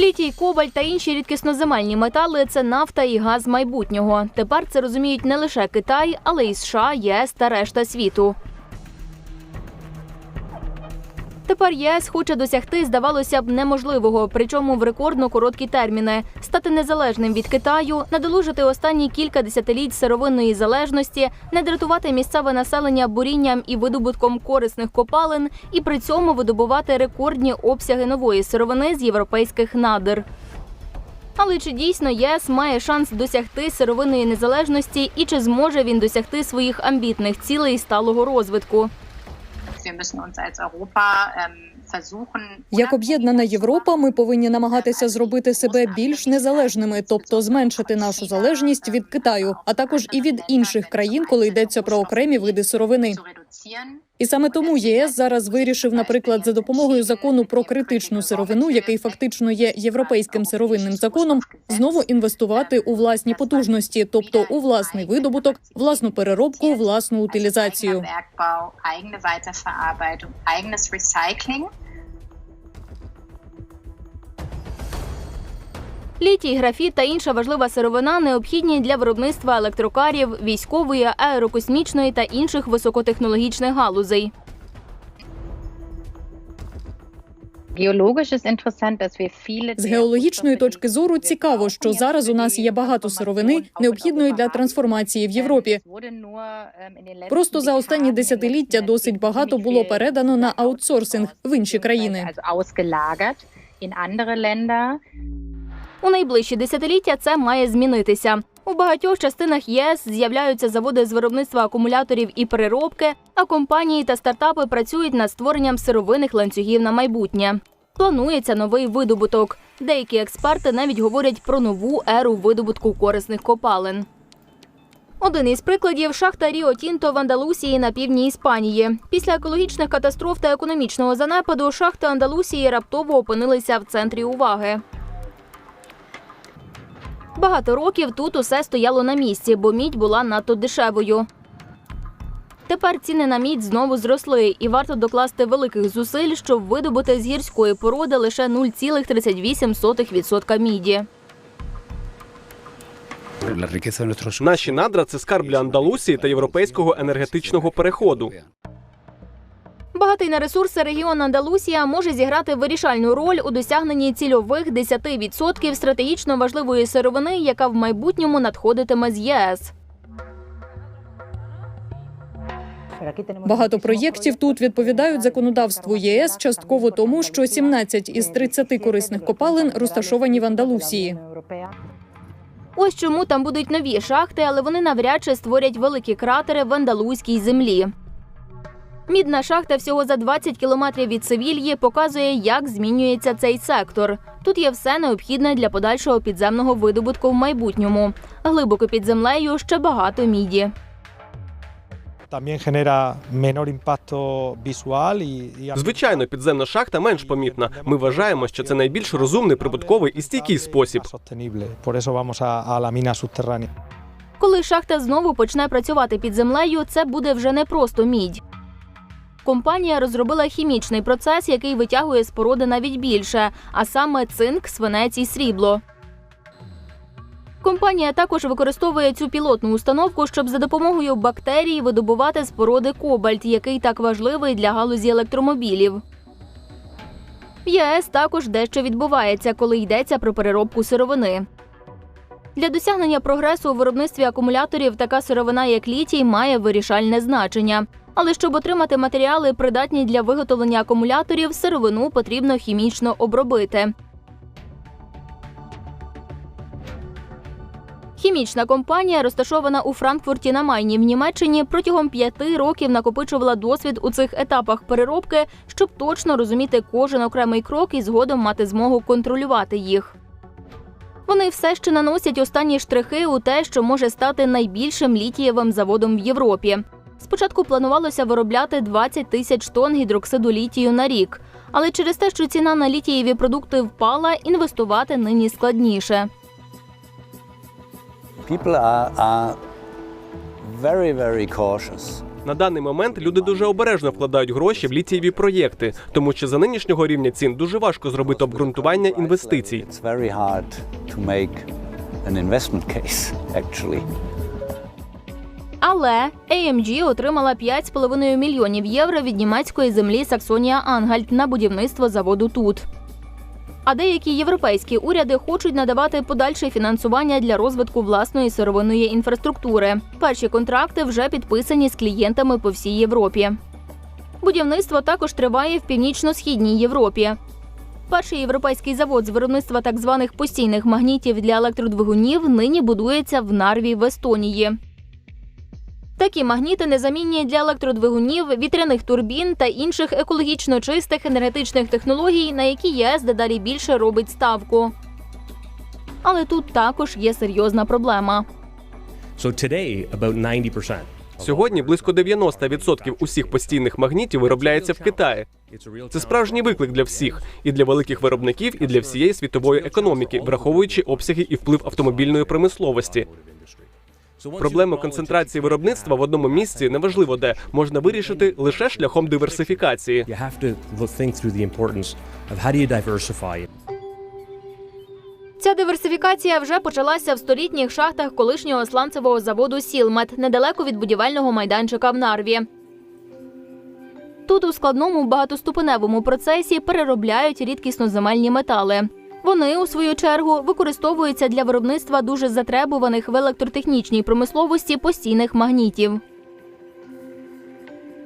Літій, кобальт та інші рідкісноземельні метали це нафта і газ майбутнього. Тепер це розуміють не лише Китай, але й США, ЄС та решта світу. Тепер ЄС хоче досягти, здавалося б, неможливого, причому в рекордно короткі терміни стати незалежним від Китаю, надолужити останні кілька десятиліть сировинної залежності, не дратувати місцеве населення бурінням і видобутком корисних копалин, і при цьому видобувати рекордні обсяги нової сировини з європейських надр. Але чи дійсно ЄС має шанс досягти сировинної незалежності, і чи зможе він досягти своїх амбітних цілей сталого розвитку? Як об'єднана Європа, ми повинні намагатися зробити себе більш незалежними, тобто зменшити нашу залежність від Китаю, а також і від інших країн, коли йдеться про окремі види сировини. І саме тому ЄС зараз вирішив, наприклад, за допомогою закону про критичну сировину, який фактично є європейським сировинним законом, знову інвестувати у власні потужності, тобто у власний видобуток, власну переробку, власну утилізацію. Літій, графіт та інша важлива сировина необхідні для виробництва електрокарів, військової, аерокосмічної та інших високотехнологічних галузей. З геологічної точки зору цікаво, що зараз у нас є багато сировини, необхідної для трансформації в Європі. Просто за останні десятиліття досить багато було передано на аутсорсинг в інші країни. У найближчі десятиліття це має змінитися. У багатьох частинах ЄС з'являються заводи з виробництва акумуляторів і переробки, а компанії та стартапи працюють над створенням сировинних ланцюгів на майбутнє. Планується новий видобуток. Деякі експерти навіть говорять про нову еру видобутку корисних копалин. Один із прикладів шахта Ріо Тінто в Андалусії на півдні Іспанії. Після екологічних катастроф та економічного занепаду шахти Андалусії раптово опинилися в центрі уваги. Багато років тут усе стояло на місці, бо мідь була надто дешевою. Тепер ціни на мідь знову зросли, і варто докласти великих зусиль, щоб видобути з гірської породи лише 0,38% міді. Наші надра це скарб для Андалусії та європейського енергетичного переходу. Багатий на ресурси регіон Андалусія може зіграти вирішальну роль у досягненні цільових 10% стратегічно важливої сировини, яка в майбутньому надходитиме з ЄС. Багато проєктів тут відповідають законодавству ЄС частково тому, що 17 із 30 корисних копалин розташовані в Андалусії. Ось чому там будуть нові шахти, але вони навряд чи створять великі кратери в андалузькій землі. Мідна шахта всього за 20 кілометрів від Севільї показує, як змінюється цей сектор. Тут є все необхідне для подальшого підземного видобутку в майбутньому. Глибоко під землею ще багато міді. Звичайно, підземна шахта менш помітна. Ми вважаємо, що це найбільш розумний, прибутковий і стійкий спосіб. Коли шахта знову почне працювати під землею, це буде вже не просто мідь. Компанія розробила хімічний процес, який витягує з породи навіть більше, а саме цинк, свинець і срібло. Компанія також використовує цю пілотну установку, щоб за допомогою бактерій видобувати з кобальт, який так важливий для галузі електромобілів. В ЄС також дещо відбувається, коли йдеться про переробку сировини. Для досягнення прогресу у виробництві акумуляторів така сировина, як літій, має вирішальне значення. Але щоб отримати матеріали, придатні для виготовлення акумуляторів, сировину потрібно хімічно обробити. Хімічна компанія, розташована у Франкфурті на Майні в Німеччині, протягом п'яти років накопичувала досвід у цих етапах переробки, щоб точно розуміти кожен окремий крок і згодом мати змогу контролювати їх. Вони все ще наносять останні штрихи у те, що може стати найбільшим літієвим заводом в Європі. Спочатку планувалося виробляти 20 тисяч тонн гідроксиду літію на рік, але через те, що ціна на літієві продукти впала, інвестувати нині складніше. На даний момент люди дуже обережно вкладають гроші в літієві проєкти, тому що за нинішнього рівня цін дуже важко зробити обґрунтування інвестицій. Але AMG отримала 5,5 мільйонів євро від німецької землі Саксонія Ангальт на будівництво заводу тут. А деякі європейські уряди хочуть надавати подальше фінансування для розвитку власної сировинної інфраструктури. Перші контракти вже підписані з клієнтами по всій Європі. Будівництво також триває в північно-східній Європі. Перший європейський завод з виробництва так званих постійних магнітів для електродвигунів нині будується в Нарві в Естонії. Такі магніти незамінні для електродвигунів, вітряних турбін та інших екологічно чистих енергетичних технологій, на які ЄС дедалі більше робить ставку. Але тут також є серйозна проблема. So today, about 90%. Сьогодні близько 90% усіх постійних магнітів виробляється в Китаї. Це справжній виклик для всіх і для великих виробників, і для всієї світової економіки, враховуючи обсяги і вплив автомобільної промисловості. Проблему концентрації виробництва в одному місці неважливо де можна вирішити лише шляхом диверсифікації. Ця диверсифікація вже почалася в столітніх шахтах колишнього сланцевого заводу Сілмет недалеко від будівельного майданчика в Нарві. Тут у складному багатоступеневому процесі переробляють рідкісноземельні метали. Вони, у свою чергу, використовуються для виробництва дуже затребуваних в електротехнічній промисловості постійних магнітів.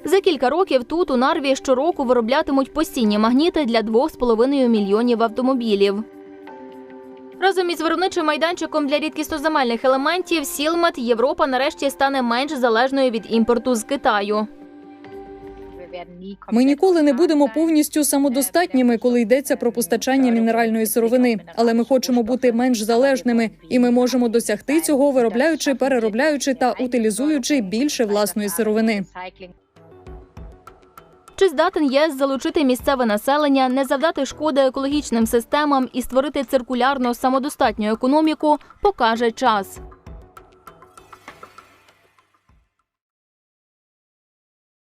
За кілька років тут у Нарві щороку вироблятимуть постійні магніти для 2,5 мільйонів автомобілів. Разом із виробничим майданчиком для рідкісноземельних елементів Сілмет Європа нарешті стане менш залежною від імпорту з Китаю. Ми ніколи не будемо повністю самодостатніми, коли йдеться про постачання мінеральної сировини, але ми хочемо бути менш залежними, і ми можемо досягти цього, виробляючи, переробляючи та утилізуючи більше власної сировини. Чи здатен ЄС залучити місцеве населення, не завдати шкоди екологічним системам і створити циркулярно самодостатню економіку, покаже час.